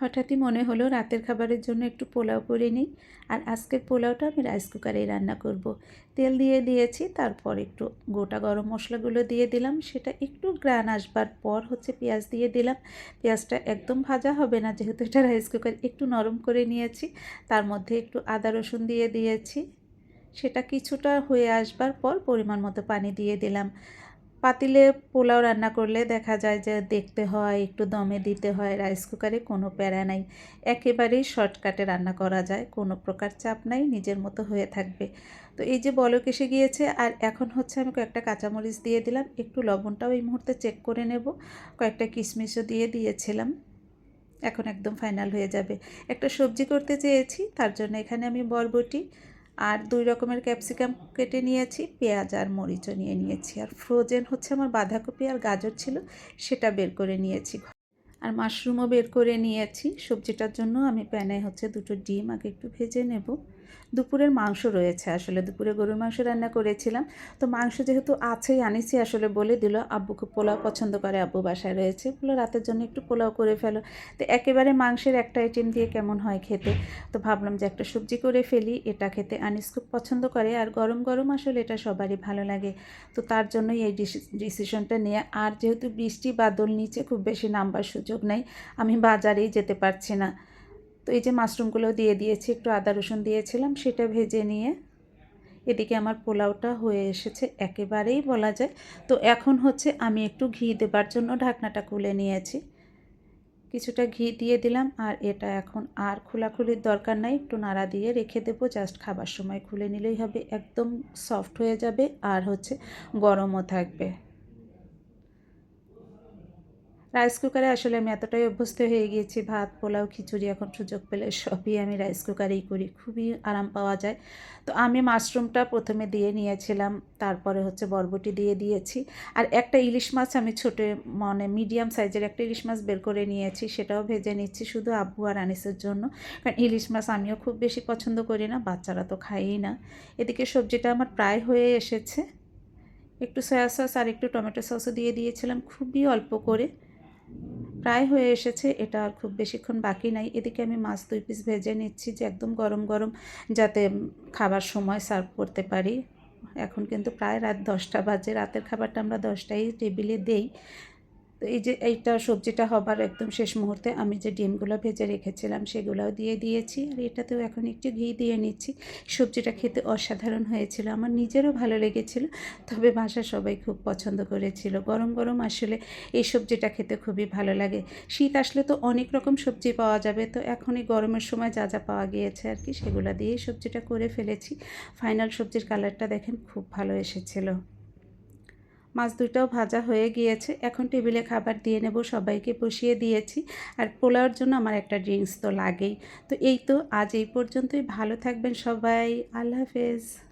হঠাৎই মনে হলো রাতের খাবারের জন্য একটু পোলাও করে নিই, আর আজকের পোলাওটা আমি রাইস কুকারেই রান্না করব। তেল দিয়ে দিয়েছি, তারপর একটু গোটা গরম মশলাগুলো দিয়ে দিলাম, সেটা একটু গ্রান আসবার পর হচ্ছে পেঁয়াজ দিয়ে দিলাম। পেঁয়াজটা একদম ভাজা হবে না, যেহেতু এটা রাইস কুকার একটু নরম করে নিয়েছি, তার মধ্যে একটু আদা রসুন দিয়ে দিয়েছি। সেটা কিছুটা হয়ে আসবার পর পরিমাণ মতো পানি দিয়ে দিলাম। পাতিলে পোলাও রান্না করলে দেখা যায় যে দেখতে হয়, একটু দমে দিতে হয়, রাইস কুকারে কোনো প্যারা নাই। একেবারেই শর্টকাটে রান্না করা যায়, কোনো প্রকার চাপ নাই, নিজের মতো হয়ে থাকবে। তো এই যে বলক এসে গিয়েছে, আর এখন হচ্ছে আমি কয়েকটা কাঁচামরিচ দিয়ে দিলাম, একটু লবণটাও এই মুহূর্তে চেক করে নেব। কয়েকটা কিশমিশও দিয়ে দিয়েছিলাম। এখন একদম ফাইনাল হয়ে যাবে। একটা সবজি করতে চেয়েছি, তার জন্য এখানে আমি বরবটি আর দুই রকমের ক্যাপসিকাম কেটে নিয়েছি, পেঁয়াজ আর মরিচও নিয়ে নিয়েছি। আর ফ্রোজেন হচ্ছে আমার বাঁধাকপি আর গাজর ছিল, সেটা বের করে নিয়েছি আর মাশরুমও বের করে নিয়েছি। সবজিটার জন্য আমি প্যানে হচ্ছে দুটো ডিম, আগে একটু ভেজে নেব। দুপুরের মাংস রয়েছে আসলে, দুপুরে গরুর মাংস রান্না করেছিলাম। তো মাংস যেহেতু আছেই, আনিছি আসলে বলে দিল, আব্বুকে পোলাও পছন্দ করে, আব্বু বাসায় রয়েছে। বলে রাতের জন্য একটু পোলাও করে ফেলো। তো একেবারে মাংসের একটা আইটেম দিয়ে কেমন হয় খেতে? তো ভাবলাম যে একটা সবজি করে ফেলি, এটা খেতে আনিস খুব পছন্দ করে। আর গরম গরম আসলে এটা সবারই ভালো লাগে। তো তার জন্যই এই ডিসিশনটা নিয়ে, আর যেহেতু বৃষ্টি, বাদল, নিচে খুব বেশি নামবার সুযোগ নেই, আমি বাজারেই যেতে পারছি না। তো এই যে মাশরুমগুলো দিয়ে দিয়েছি, একটু আদা রসুন দিয়েছিলাম, সেটা ভেজে নিয়ে এদিকে আমার পোলাওটা হয়ে এসেছে, একেবারেই বলা যায়। তো এখন হচ্ছে আমি একটু ঘি দেবার জন্য ঢাকনাটা খুলে নিয়েছি। কিছুটা ঘি দিয়ে দিলাম, আর এটা এখন আর খোলাখুলির দরকার নাই, একটু নাড়া দিয়ে রেখে দেবো, জাস্ট খাবার সময় খুলে নিলেই হবে, একদম সফট হয়ে যাবে, আর হচ্ছে গরমও থাকবে। রাইস কুকারে আসলে আমি এতটাই অভ্যস্ত হয়ে গিয়েছি, ভাত, পোলাও, খিচুড়ি, এখন সুযোগ পেলে সবই আমি রাইস কুকারেই করি। খুবই আরাম পাওয়া যায়। তো আমি মাশরুমটা প্রথমে দিয়ে নিয়েছিলাম, তারপরে হচ্ছে বরবটি দিয়ে দিয়েছি। আর একটা ইলিশ মাছ আমি ছোটো মানে মিডিয়াম সাইজের একটা ইলিশ মাছ বের করে নিয়েছি, সেটাও ভেজে নিচ্ছি শুধু আব্বু আর আনিসের জন্য। কারণ ইলিশ মাছ আমিও খুব বেশি পছন্দ করি না, বাচ্চারা তো খায়ই না। এদিকে সবজিটা আমার প্রায় হয়ে এসেছে। একটু সয়া সস আর একটু টমেটো সসও দিয়ে দিয়েছিলাম, খুবই অল্প করে। প্রায় হয়ে এসেছে, এটা আর খুব বেশিক্ষণ বাকি নাই। এদিকে আমি মাছ দুই পিস ভেজে নিচ্ছি যে একদম গরম গরম যাতে খাবার সময় সার্ভ করতে পারি। এখন কিন্তু প্রায় রাত দশটা বাজে, রাতের খাবারটা আমরা দশটায় টেবিলে দেই। তো এই যে এইটা সবজিটা হবার একদম শেষ মুহূর্তে আমি যে ডিমগুলো ভেজে রেখেছিলাম সেগুলোও দিয়ে দিয়েছি। আর এটাতেও এখন একটু ঘি দিয়ে নিচ্ছি। সবজিটা খেতে অসাধারণ হয়েছিল। আমার নিজেরও ভালো লেগেছিল, তবে বাসা সবাই খুব পছন্দ করেছিল। গরম গরম আসলে এই সবজিটা খেতে খুবই ভালো লাগে। শীত আসলে তো অনেক রকম সবজি পাওয়া যাবে, তো এখন এই গরমের সময় যা যা পাওয়া গিয়েছে আর কি, সেগুলো দিয়েই সবজিটা করে ফেলেছি। ফাইনাল সবজির কালারটা দেখেন, খুব ভালো এসেছিল। মাছ দুটাও ভাজা হয়ে গিয়েছে। এখন টেবিলে খাবার দিয়ে নেব, সবাইকে বসিয়ে দিয়েছি। আর পোলাওয়ার জন্য আমার একটা ড্রিঙ্কস তো লাগেই। তো এই তো, আজ এই পর্যন্তই। ভালো থাকবেন সবাই। আল্লাহ হাফেজ।